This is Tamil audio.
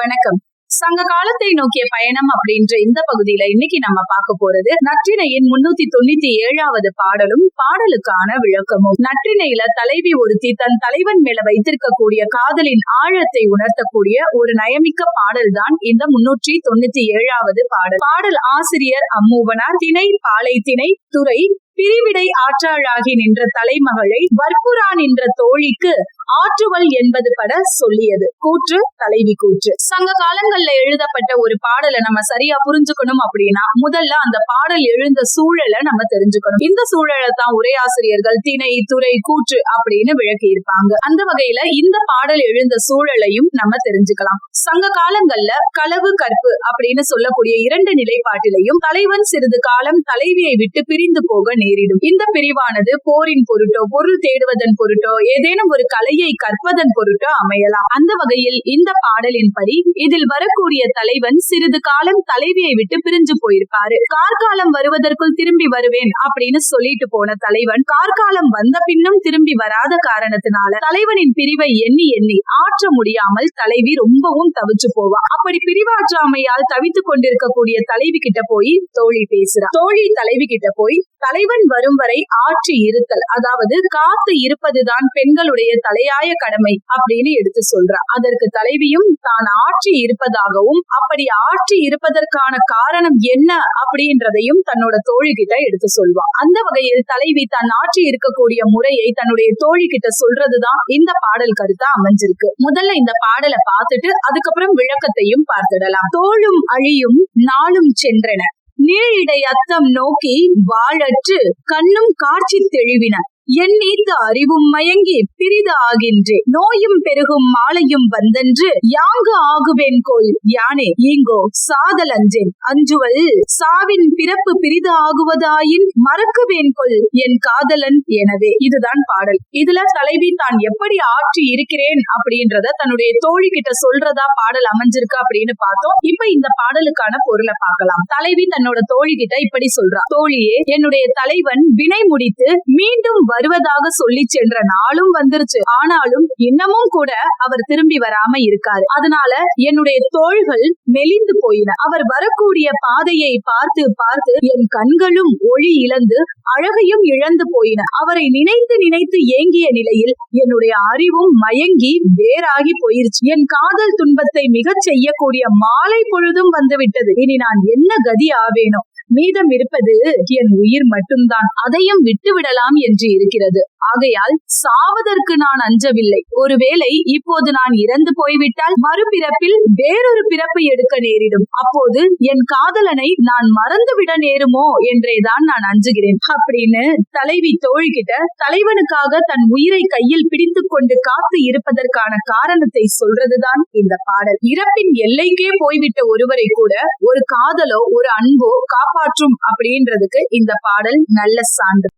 வணக்கம். சங்க காலத்தை நோக்கிய பயணம் அப்படின்ற இந்த பகுதியில இன்னைக்கு நம்ம பார்க்க போறது நற்றினையின் முன்னூத்தி தொண்ணூத்தி ஏழாவது பாடலும் பாடலுக்கான விளக்கமும். நற்றினையில தலைவி ஒருத்தி தன் தலைவன் மேல வைத்திருக்கக்கூடிய காதலின் ஆழத்தை உணர்த்தக்கூடிய ஒரு நயமிக்க பாடல் தான் இந்த முன்னூற்றி தொண்ணூத்தி ஏழாவது பாடல். பாடல் ஆசிரியர் அம்மூவனார் திணை பாலை திணை துறை பிரிவிடை ஆற்றாளாகி நின்ற தலைமகளை வற்புரான் என்ற தோழிக்கு ஆற்றுவல் என்பது பட சொல்லியது. கூற்று தலைவி கூற்று. சங்க காலங்கள்ல எழுதப்பட்ட ஒரு பாடலை நம்ம சரியா புரிஞ்சுக்கணும் அப்படின்னா முதல்ல அந்த பாடல் எழுந்த சூழலை நம்ம தெரிஞ்சுக்கணும். இந்த சூழலை தான் உரையாசிரியர்கள் திணை துறை கூற்று அப்படின்னு விளக்கி இருப்பாங்க அந்த வகையில இந்த பாடல் எழுந்த சூழலையும் நம்ம தெரிஞ்சுக்கலாம். சங்க காலங்கள்ல களவு கற்பு அப்படின்னு சொல்லக்கூடிய இரண்டு நிலைப்பாட்டிலையும் தலைவன் சிறிது காலம் தலைவியை விட்டு பிரிந்து போக நேரிடும் இந்த பிரிவானது போரின் பொருட்டோ பொருள் தேடுவதன் பொருட்டோ ஏதேனும் ஒரு கலையை கற்பதன் பொருட்டோ அமையலாம். அந்த வகையில் இந்த பாடலின் படி இதில் வரக்கூடிய தலைவன் சிறிது காலம் தலைவியை விட்டு பிரிஞ்சு போயிருப்பாரு. கார்காலம் வருவதற்குள் திரும்பி வருவேன் அப்படின்னு சொல்லிட்டு போன தலைவன் கார்காலம் வந்த பின்னும் திரும்பி வராத காரணத்தினால தலைவனின் பிரிவை எண்ணி எண்ணி ஆற்ற முடியாமல் தலைவி ரொம்பவும் தவிச்சு போவா. அப்படி பிரிவாற்றாமையால் தவித்துக் கொண்டிருக்கக்கூடிய தலைவி கிட்ட போய் தோழி பேசுறா. தோழி தலைவி கிட்ட போய் தலைவன் வரும் வரை ஆற்றி இருத்தல். அதாவது காத்து இருப்பதுதான் பெண்களுடைய தலையாய கடமை அப்படின்னு எடுத்து சொல்றா. அதற்கு தலைவியும் தான் ஆற்றி இருப்பதாகவும் அப்படி ஆற்றி இருப்பதற்கான காரணம் என்ன அப்படின்றதையும் தன்னோட தோழி கிட்ட எடுத்து சொல்வா. அந்த வகையில் தலைவி தான் ஆற்றி இருக்கக்கூடிய முறையை தன்னுடைய தோழி கிட்ட சொல்றதுதான் இந்த பாடல் கருத்தா அமைஞ்சிருக்கு. முதல்ல இந்த பாடலை பார்த்துட்டு அதுக்கப்புறம் விளக்கத்தையும் பார்த்துடலாம். தோளும் அழியும் நாளும் சென்றன. நீழிடை அத்தம் நோக்கி வாழற்று கண்ணும் காட்சி தெளிவின. எண்ணீத்து அறிவும் மயங்கி பிரிது ஆகின்றே. நோயும் பெருகும் மாலையும் வந்தென்று யாங்கு ஆகுவேன் கோல்? யானே ஈங்கோ சாதல் அஞ்சேன் அஞ்சுவல் சாவின் பிறப்பு பிரிது ஆகுவதாயின் மறக்குவேன் கொள் என் காதலன் எனவே. இதுதான் பாடல். இதுல தலைவி தான் எப்படி ஆற்றி இருக்கிறேன் அப்படின்றத தன்னுடைய தோழி கிட்ட சொல்றதா பாடல் அமைஞ்சிருக்கு அப்படின்னு பார்த்தோம். இப்ப இந்த பாடலுக்கான பொருளை பார்க்கலாம். தலைவி தன்னோட தோழி கிட்ட இப்படி சொல்றா. தோழியே என்னுடைய தலைவன் வினை முடித்து மீண்டும் வருவதாக சொல்லி சென்ற நாளும் வந்துருச்சு. ஆனாலும் இன்னமும் கூட அவர் திரும்பி வராம இருக்காரு. அதனால என்னுடைய தோள்கள் மெலிந்து போயின. அவர் வரக்கூடிய பாதையை பார்த்து பார்த்து என் கண்களும் ஒளி இழந்து அழகையும் இழந்து போயின. அவரை நினைத்து நினைத்து ஏங்கிய நிலையில் என்னுடைய அறிவும் மயங்கி வேறாகி போயிருச்சு. என் காதல் துன்பத்தை மிகச் செய்யக்கூடிய மாலை பொழுதும் வந்துவிட்டது. இனி நான் என்ன கதி ஆவேனோ? மீதம் இருப்பது என் உயிர் மட்டும்தான். அதையும் விட்டு விடலாம் என்று இருக்கிறது. ஆகையால் சாவதற்கு நான் அஞ்சவில்லை. ஒருவேளை இப்போது நான் இறந்து போய்விட்டால் மறுபிறப்பில் வேறொரு பிறப்பு எடுக்க நேரிடும். அப்போது என் காதலனை நான் மறந்து விட நேருமோ என்றேதான் நான் அஞ்சுகிறேன். அப்படின்னு தலைவி தோழிகிட்ட தலைவனுக்காக தன் உயிரை கையில் பிடித்து கொண்டு காத்து இருப்பதற்கான காரணத்தை சொல்றதுதான் இந்த பாடல். இறப்பின் எல்லைக்கே போய்விட்ட ஒருவரை கூட ஒரு காதலோ ஒரு அன்போ காப்பாற்றும் அப்படின்றதுக்கு இந்த பாடல் நல்ல சான்று.